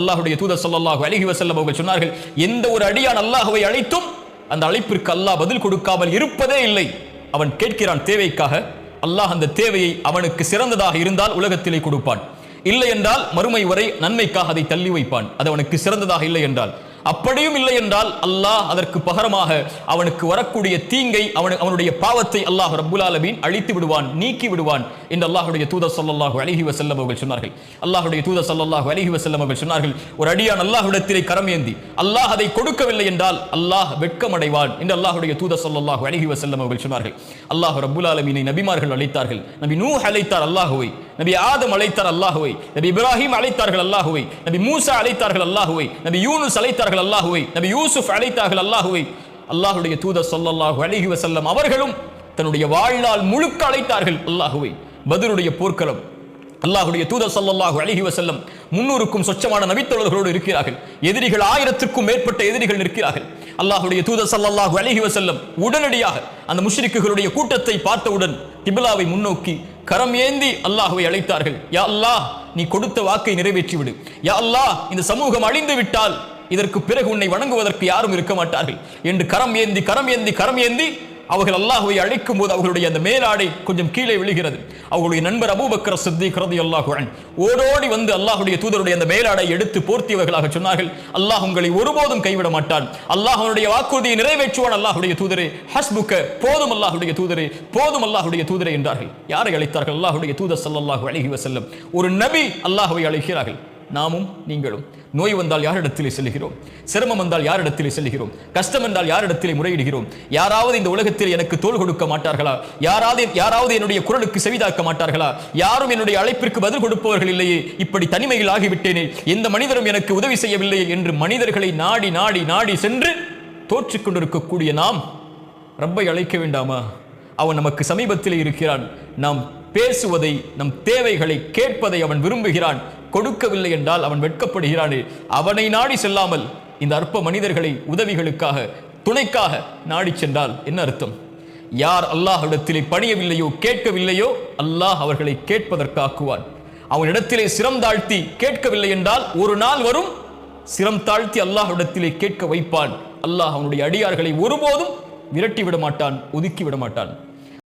அல்லாஹுடைய தூதர் ஸல்லல்லாஹு அழகி வசல்லம் அவர்கள் சொன்னார்கள் எந்த ஒரு அடியான் அல்லாஹுவை அழைத்தும் அந்த அழைப்பிற்கு அல்லாஹ் பதில் கொடுக்காமல் இருப்பதே இல்லை. அவன் கேட்கிறான் தேவைக்காக அல்லாஹ் அந்த தேவையை அவனுக்கு சிறந்ததாக இருந்தால் உலகத்திலே கொடுப்பான். இல்லை என்றால் மறுமை வரை நன்மைக்காக அதை தள்ளி வைப்பான். அது அவனுக்கு சிறந்ததாக இல்லை என்றால். அப்படியும் இல்லை என்றால் அல்லாஹ் அதற்கு பகரமாக அவனுக்கு வரக்கூடிய தீங்கை அவனுடைய பாவத்தை அல்லாஹ் ரபுல் ஆலமீன் அழித்து விடுவான் நீக்கி விடுவான். என்று அல்லாஹுடைய தூத சொல்லல்லாஹு அலைஹி வசல்லம் அவர்கள் சொன்னார்கள். அல்லாஹுடைய தூத சொல்லல்லாஹு அலைஹி வசல்லம் அவர்கள் சொன்னார்கள் ஒரு அடியான் அல்லாஹுடத்திலே கரம் ஏந்தி அல்லாஹ் அதை கொடுக்கவில்லை என்றால் அல்லாஹ் வெட்கமடைவான். என்று அல்லாஹுடைய தூத சொல்லல்லாஹு அலைஹி வசல்லம் அவர்கள் சொன்னார்கள். அல்லாஹ் ரபுல் ஆலமீனை நபிமார்கள் அழைத்தார்கள். நபி நூ அழைத்தார் அல்லாஹுவை நபி ஆதம் அழைத்தார் அல்லாஹுவை நபி இப்ராஹிம் அழைத்தார்கள் அல்லாஹுவை நபி மூசா அழைத்தார்கள் அல்லாஹுவை நபி யூனுஸ் அழைத்தார்கள் அல்லாஹுவை நபி யூசுப் அழைத்தார்கள் அல்லாஹுவை. அல்லாஹுடைய தூத சொல்லல்லாஹு அழகி வசல்லம் அவர்களும் தன்னுடைய வாழ்நாள் முழுக்க அழைத்தார்கள் அல்லாஹுவை. பதிலுடைய போர்க்களம். அல்லாஹுடைய தூதர் சல்லாஹு அழகி வசல்லம் முன்னூறுக்கும் சொச்சமான நபித்தோழர்களோடு இருக்கிறார்கள். எதிரிகள் ஆயிரத்துக்கும் மேற்பட்ட எதிரிகள் நிற்கிறார்கள். அல்லாஹுடைய தூதர் சல்லாஹு அழகி வசல்லம் உடனடியாக அந்த முஷ்ரிக்குகளுடைய கூட்டத்தை பார்த்தவுடன் திபிலாவை முன்னோக்கி கரம் ஏந்தி அல்லாஹுவை அழைத்தார்கள். யா அல்லாஹ் நீ கொடுத்த வாக்கை நிறைவேற்றிவிடு. யா அல்லாஹ் இந்த சமூகம் அழிந்து விட்டால் இதற்கு பிறகு உன்னை வணங்குவதற்கு யாரும் இருக்க மாட்டார்கள். என்று கரம் ஏந்தி கரம் ஏந்தி கரம் ஏந்தி அவர்கள் அல்லாஹுவை அழைக்கும் போது அவர்களுடைய அந்த மேலாடை கொஞ்சம் கீழே விழுகிறது. அவர்களுடைய நண்பர் அபூபக்கர் சித்திக் ரதி அல்லாஹுடன் ஓடோடி வந்து அல்லாஹ்வுடைய தூதருடைய அந்த மேலாடை எடுத்து போர்த்தியவர்களாக சொன்னார்கள். அல்லாஹ் உங்களை ஒருபோதும் கைவிட மாட்டான். அல்லாஹ் அவனுடைய வாக்குறுதியை நிறைவேற்றுவான் அல்லாஹ்வுடைய தூதரே. ஹஸ்புக்க போதும் அல்லாஹுடைய தூதரே போதும் அல்லாஹுடைய தூதரே என்றார்கள். யாரை அழைத்தார்கள்? அல்லாஹுடைய தூதர் ஸல்லல்லாஹு அழகி வசல்லம் ஒரு நபி அல்லாஹுவை அழைக்கிறார்கள். நாமும் நீங்களும். நோய் வந்தால் யாரிடத்திலே செல்கிறோம் சிரமம் வந்தால் யாரிடத்திலே செல்கிறோம் கஷ்டம் என்றால் யாரிடத்திலே முறையிடுகிறோம்? யாராவது இந்த உலகத்தில் எனக்கு தோள் கொடுக்க மாட்டார்களா? யாராவது யாராவது என்னுடைய குரலுக்கு செவிதாக்க மாட்டார்களா? யாரும் என்னுடைய அழைப்பிற்கு பதில் கொடுப்பவர்கள் இல்லையே. இப்படி தனிமையில் ஆகிவிட்டேனே எந்த மனிதரும் எனக்கு உதவி செய்யவில்லையே என்று மனிதர்களை நாடி நாடி நாடி சென்று தோற்றிக்கொண்டிருக்கக்கூடிய நாம் ரப்பை அழைக்க வேண்டாமா? அவன் நமக்கு சமீபத்தில் இருக்கிறான். நாம் பேசுவதை நம் தேவைகளை கேட்பதை அவன் விரும்புகிறான். கொடுக்கவில்லை என்றால் அவன் வெட்கப்படுகிறானே. அவனை நாடி செல்லாமல் இந்த அற்ப மனிதர்களை உதவிகளுக்காக துணைக்காக நாடி சென்றால் என்ன அர்த்தம்? யார் அல்லாஹ்விடத்திலே பணியவில்லையோ கேட்கவில்லையோ அல்லாஹ் அவர்களை கேட்பதற்காக்குவான். அவனிடத்திலே சிரம் தாழ்த்தி கேட்கவில்லை என்றால் ஒரு நாள் வரும் சிரம் தாழ்த்தி அல்லாஹ்விடத்திலே கேட்க வைப்பான். அல்லாஹ் அவனுடைய அடியார்களை ஒருபோதும் விரட்டி விட மாட்டான் ஒதுக்கி விட மாட்டான்